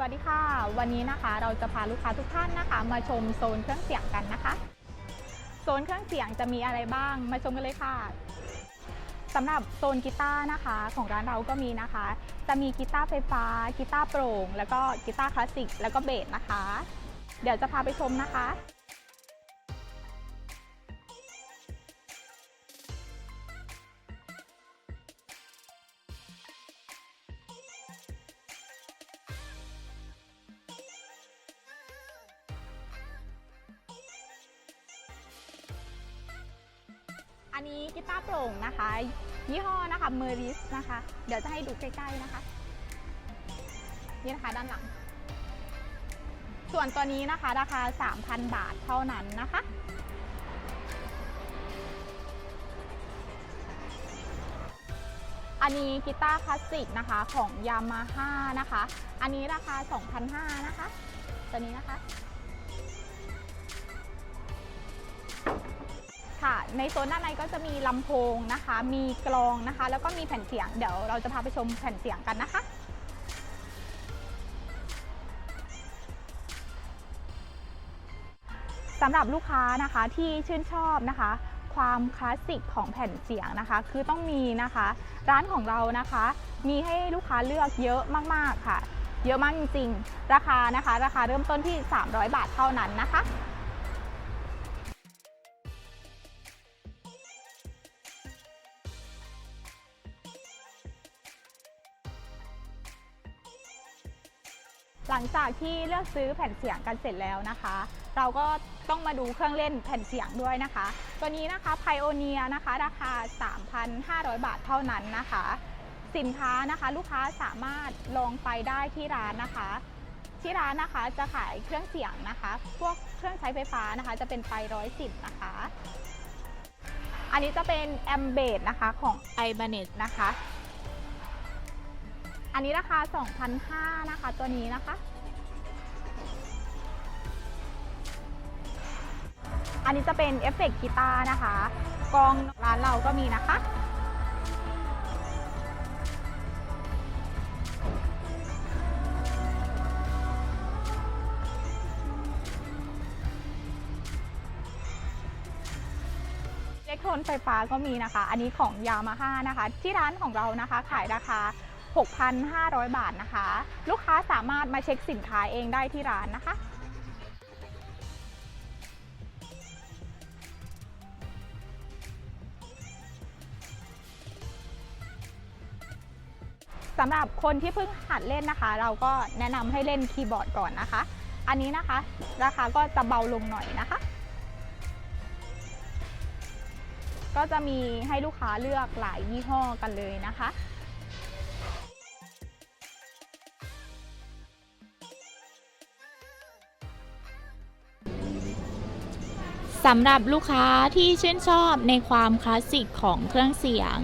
สวัสดีค่ะ วันนี้นะคะเราจะพาลูกค้าทุกท่านนะคะ มาชมโซนเครื่องเสียงกันนะคะ โซนเครื่องเสียงจะมีอะไรบ้างมาชมกันเลยค่ะสำหรับโซนกีตาร์นะคะของร้านเราก็มีนะคะ จะมีกีตาร์ไฟฟ้ากีตาร์โปร่ง แล้วก็กีตาร์คลาสสิกแล้วก็เบสนะคะ เดี๋ยวจะพาไปชมนะคะ อันนี้กีตาร์โปร่งนะคะ ยี่ห้อนะคะเมอริสนะคะ เดี๋ยวจะให้ดูใกล้ๆนะคะ นี่นะคะด้านหลัง ส่วนตัวนี้นะคะราคา 3,000 บาทเท่านั้นนะคะอันนี้กีตาร์คลาสสิกนะคะของยามาฮ่านะคะ อันนี้ราคา 2,500นะคะ ตัวนี้นะคะ ในโซนด้านในก็จะมีลำโพงนะคะ มีกลองนะคะ แล้วก็มีแผ่นเสียง เดี๋ยวเราจะพาไปชมแผ่นเสียงกันนะคะ สำหรับลูกค้านะคะที่ชื่นชอบนะคะ ความคลาสสิกของแผ่นเสียงนะคะ คือต้องมีนะคะ ร้านของเรานะคะ มีให้ลูกค้าเลือกเยอะมากๆค่ะ เยอะมากจริงๆ ราคานะคะ ราคาเริ่มต้นที่ 300 บาทเท่านั้นนะคะ หลังจากที่เลือกซื้อแผ่นเสียงกันเสร็จแล้วนะคะ เราก็ต้องมาดูเครื่องเล่นแผ่นเสียงด้วยนะคะ ตัวนี้นะคะ Pioneer นะคะ ราคา 3,500 บาทเท่านั้นนะคะ สินค้านะคะลูกค้าสามารถลองไปได้ที่ร้านนะคะ ที่ร้านนะคะจะขายเครื่องเสียงนะคะ พวกเครื่องใช้ไฟฟ้านะคะ จะเป็นไปร้อยสิบนะคะ อันนี้จะเป็นแอมเบดนะคะของ i b a n e t นะคะ อันนี้ราคา2,500นะคะ ตัวนี้นะคะ อันนี้จะเป็นเอฟเฟกต์กีตาร์นะคะ กองร้านเราก็มีนะคะเล็กโทนไฟฟ้าก็มีนะคะ อันนี้ของยามาฮ่านะคะ ที่ร้านของเรานะคะ ขายราคา 6,500 บาทนะคะ ลูกค้าสามารถมาเช็คสินค้าเองได้ที่ร้านนะคะสำหรับคนที่เพิ่งหัดเล่นนะคะ เราก็แนะนำให้เล่นคีย์บอร์ดก่อนนะคะ อันนี้นะคะ ราคาก็จะเบาลงหน่อยนะคะ ก็จะมีให้ลูกค้าเลือกหลายยี่ห้อกันเลยนะคะ สำหรับลูกค้าที่ชื่นชอบในความคลาสสิกของเครื่องเสียง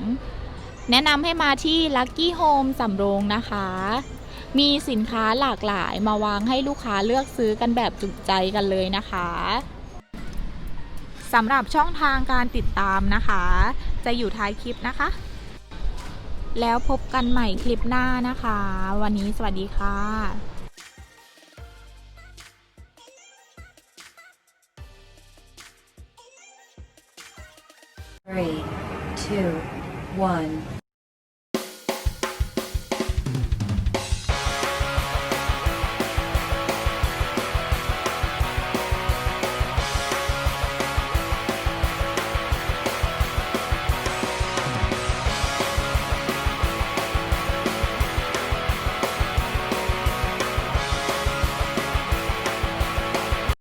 แนะนำให้มาที่ Lucky Home สำโรงนะคะ มีสินค้าหลากหลายมาวางให้ลูกค้าเลือกซื้อกันแบบจุใจกันเลยนะคะสำหรับช่องทางการติดตามนะคะ จะอยู่ท้ายคลิปนะคะ แล้วพบกันใหม่คลิปหน้านะคะ วันนี้สวัสดีค่ะ Three, two, one.